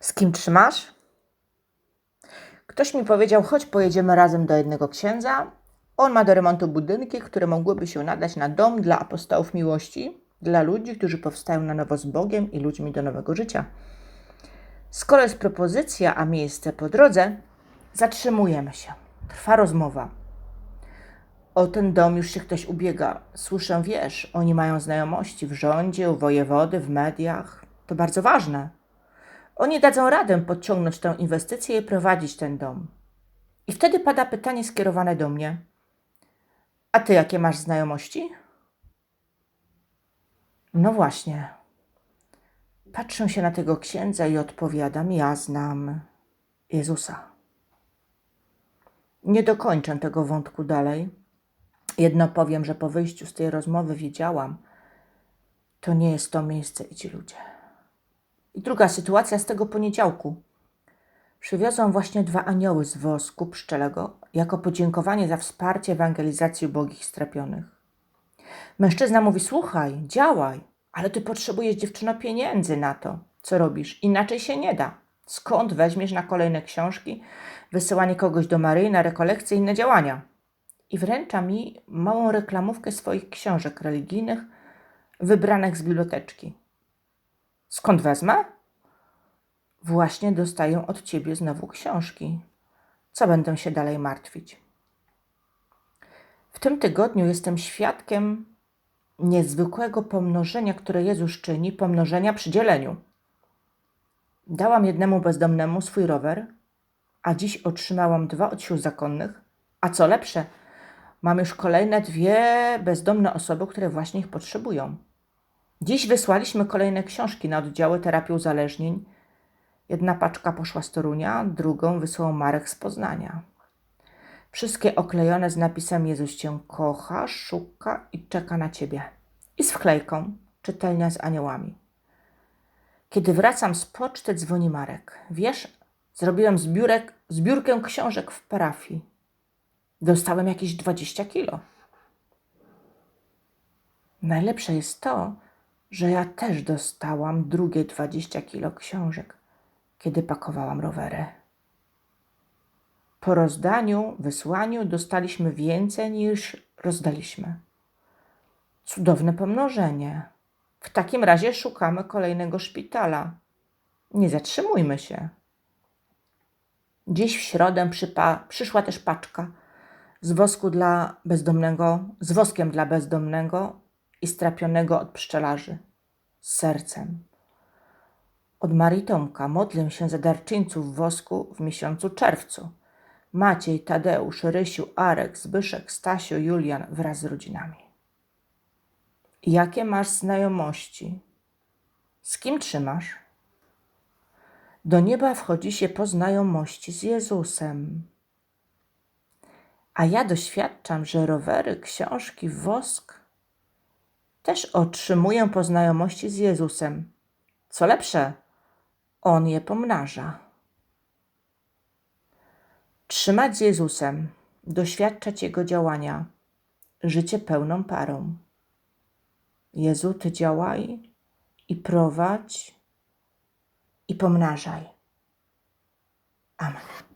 Z kim trzymasz? Ktoś mi powiedział, chodź pojedziemy razem do jednego księdza. On ma do remontu budynki, które mogłyby się nadać na dom dla apostołów miłości, dla ludzi, którzy powstają na nowo z Bogiem i ludźmi do nowego życia. Skoro jest propozycja, a miejsce po drodze, zatrzymujemy się. Trwa rozmowa. O ten dom już się ktoś ubiega. Słyszę, wiesz, oni mają znajomości w rządzie, u wojewody, w mediach. To bardzo ważne. Oni dadzą radę podciągnąć tę inwestycję i prowadzić ten dom. I wtedy pada pytanie skierowane do mnie. A ty jakie masz znajomości? No właśnie. Patrzę się na tego księdza i odpowiadam: Ja znam Jezusa. Nie dokończę tego wątku dalej. Jedno powiem, że po wyjściu z tej rozmowy wiedziałam, to nie jest to miejsce i ci ludzie. I druga sytuacja z tego poniedziałku. Przywiozłam właśnie dwa anioły z wosku pszczelego jako podziękowanie za wsparcie ewangelizacji ubogich strapionych. Mężczyzna mówi: Słuchaj, działaj, ale ty potrzebujesz dziewczyno pieniędzy na to, co robisz. Inaczej się nie da. Skąd weźmiesz na kolejne książki, wysyłanie kogoś do Maryi na rekolekcje inne działania? I wręcza mi małą reklamówkę swoich książek religijnych, wybranych z biblioteczki. Skąd wezmę? Właśnie dostaję od ciebie znowu książki. Co będę się dalej martwić? W tym tygodniu jestem świadkiem niezwykłego pomnożenia, które Jezus czyni, pomnożenia przy dzieleniu. Dałam jednemu bezdomnemu swój rower, a dziś otrzymałam dwa od sił zakonnych, a co lepsze, mam już kolejne dwie bezdomne osoby, które właśnie ich potrzebują. Dziś wysłaliśmy kolejne książki na oddziały terapii uzależnień. Jedna paczka poszła z Torunia, drugą wysłał Marek z Poznania. Wszystkie oklejone z napisem Jezus Cię kocha, szuka i czeka na Ciebie. I z wklejką czytelnia z aniołami. Kiedy wracam z poczty, dzwoni Marek. Wiesz, zrobiłem zbiórek, zbiórkę książek w parafii. Dostałem jakieś 20 kilo. Najlepsze jest to, że ja też dostałam drugie 20 kilo książek, kiedy pakowałam rowery. Po rozdaniu, wysłaniu dostaliśmy więcej niż rozdaliśmy. Cudowne pomnożenie. W takim razie szukamy kolejnego szpitala. Nie zatrzymujmy się. Dziś w środę przyszła też paczka z wosku dla bezdomnego, z woskiem dla bezdomnego i strapionego od pszczelarzy. Z sercem. Od Marii Tomka modlę się za darczyńców wosku w miesiącu czerwcu. Maciej, Tadeusz, Rysiu, Arek, Zbyszek, Stasiu, Julian wraz z rodzinami. Jakie masz znajomości? Z kim trzymasz? Do nieba wchodzi się po znajomości z Jezusem. A ja doświadczam, że rowery, książki, wosk też otrzymuję po znajomości z Jezusem. Co lepsze, On je pomnaża. Trzymać z Jezusem, doświadczać Jego działania, życie pełną parą. Jezu, Ty działaj i prowadź i pomnażaj. Amen.